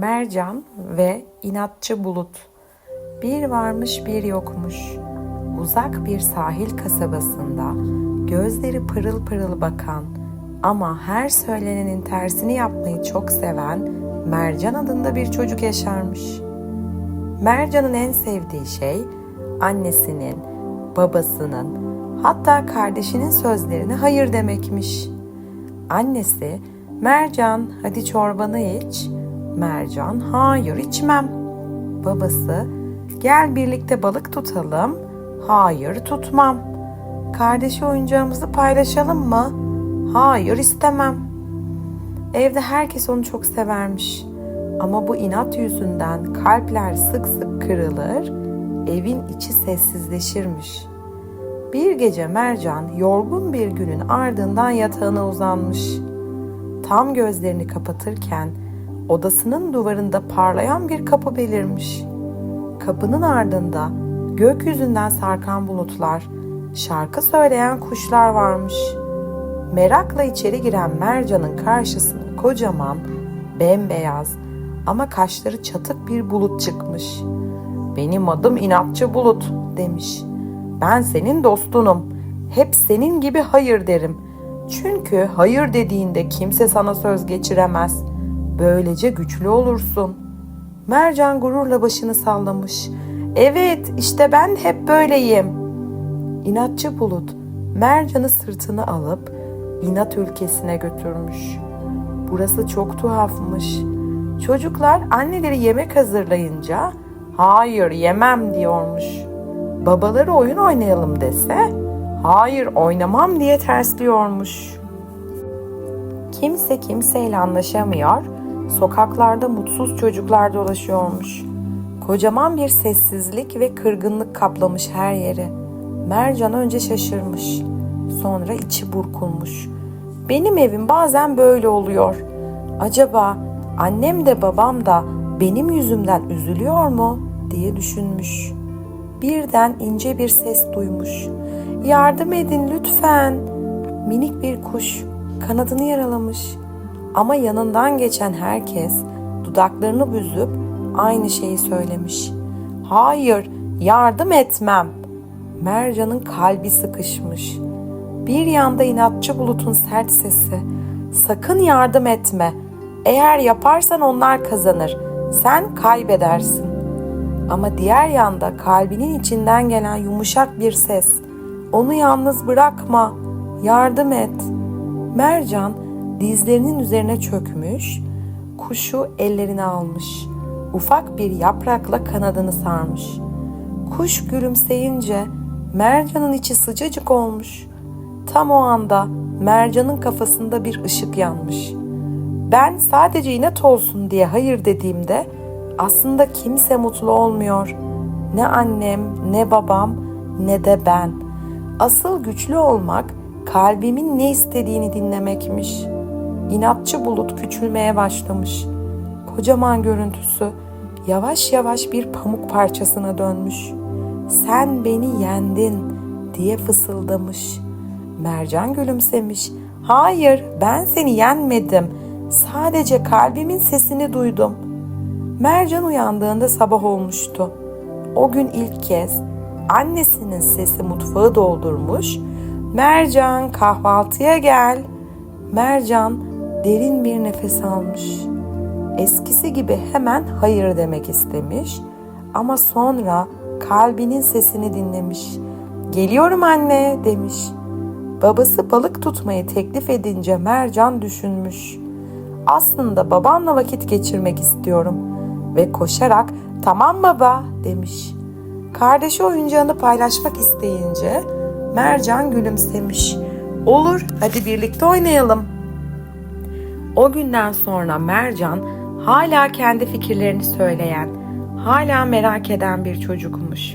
Mercan ve inatçı bulut. Bir varmış bir yokmuş. Uzak bir sahil kasabasında gözleri pırıl pırıl bakan ama her söylenenin tersini yapmayı çok seven Mercan adında bir çocuk yaşarmış. Mercan'ın en sevdiği şey annesinin, babasının, hatta kardeşinin sözlerine hayır demekmiş. Annesi, Mercan hadi çorbanı iç. Mercan, hayır içmem. Babası, gel birlikte balık tutalım. Hayır tutmam. Kardeşi oyuncağımızı paylaşalım mı? Hayır istemem. Evde herkes onu çok severmiş. Ama bu inat yüzünden kalpler sık sık kırılır, evin içi sessizleşirmiş. Bir gece Mercan yorgun bir günün ardından yatağına uzanmış. Tam gözlerini kapatırken odasının duvarında parlayan bir kapı belirmiş. Kapının ardında gökyüzünden sarkan bulutlar, şarkı söyleyen kuşlar varmış. Merakla içeri giren Mercan'ın karşısına kocaman, bembeyaz ama kaşları çatık bir bulut çıkmış. Benim adım inatçı bulut demiş. Ben senin dostunum. Hep senin gibi hayır derim. Çünkü hayır dediğinde kimse sana söz geçiremez. Böylece güçlü olursun. Mercan gururla başını sallamış. Evet, işte ben hep böyleyim. İnatçı bulut Mercan'ı sırtına alıp inat ülkesine götürmüş. Burası çok tuhafmış. Çocuklar anneleri yemek hazırlayınca hayır yemem diyormuş. Babaları oyun oynayalım dese hayır oynamam diye tersliyormuş. Kimse kimseyle anlaşamıyor, sokaklarda mutsuz çocuklar dolaşıyormuş. Kocaman bir sessizlik ve kırgınlık kaplamış her yeri. Mercan önce şaşırmış, sonra içi burkulmuş. Benim evim bazen böyle oluyor. Acaba annem de babam da benim yüzümden üzülüyor mu diye düşünmüş. Birden ince bir ses duymuş. Yardım edin lütfen. Minik bir kuş kanadını yaralamış. Ama yanından geçen herkes dudaklarını büzüp aynı şeyi söylemiş. Hayır, yardım etmem. Mercan'ın kalbi sıkışmış. Bir yanda inatçı bulutun sert sesi. Sakın yardım etme. Eğer yaparsan onlar kazanır. Sen kaybedersin. Ama diğer yanda kalbinin içinden gelen yumuşak bir ses. Onu yalnız bırakma. Yardım et. Mercan dizlerinin üzerine çökmüş, kuşu ellerine almış. Ufak bir yaprakla kanadını sarmış. Kuş gülümseyince Mercan'ın içi sıcacık olmuş. Tam o anda Mercan'ın kafasında bir ışık yanmış. Ben sadece inat olsun diye hayır dediğimde aslında kimse mutlu olmuyor. Ne annem, ne babam, ne de ben. Asıl güçlü olmak kalbimin ne istediğini dinlemekmiş. İnatçı bulut küçülmeye başlamış. Kocaman görüntüsü yavaş yavaş bir pamuk parçasına dönmüş. Sen beni yendin diye fısıldamış. Mercan gülümsemiş. Hayır, ben seni yenmedim. Sadece kalbimin sesini duydum. Mercan uyandığında sabah olmuştu. O gün ilk kez annesinin sesi mutfağı doldurmuş. Mercan kahvaltıya gel. Mercan derin bir nefes almış. Eskisi gibi hemen hayır demek istemiş ama sonra kalbinin sesini dinlemiş. Geliyorum anne demiş. Babası balık tutmayı teklif edince Mercan düşünmüş. Aslında babamla vakit geçirmek istiyorum ve koşarak tamam baba demiş. Kardeşi oyuncağını paylaşmak isteyince Mercan gülümsemiş. Olur hadi birlikte oynayalım. O günden sonra Mercan hala kendi fikirlerini söyleyen, hala merak eden bir çocukmuş.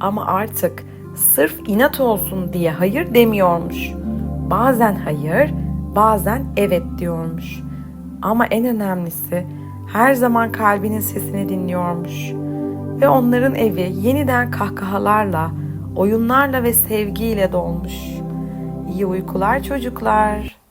Ama artık sırf inat olsun diye hayır demiyormuş. Bazen hayır, bazen evet diyormuş. Ama en önemlisi her zaman kalbinin sesini dinliyormuş. Ve onların evi yeniden kahkahalarla, oyunlarla ve sevgiyle dolmuş. İyi uykular çocuklar.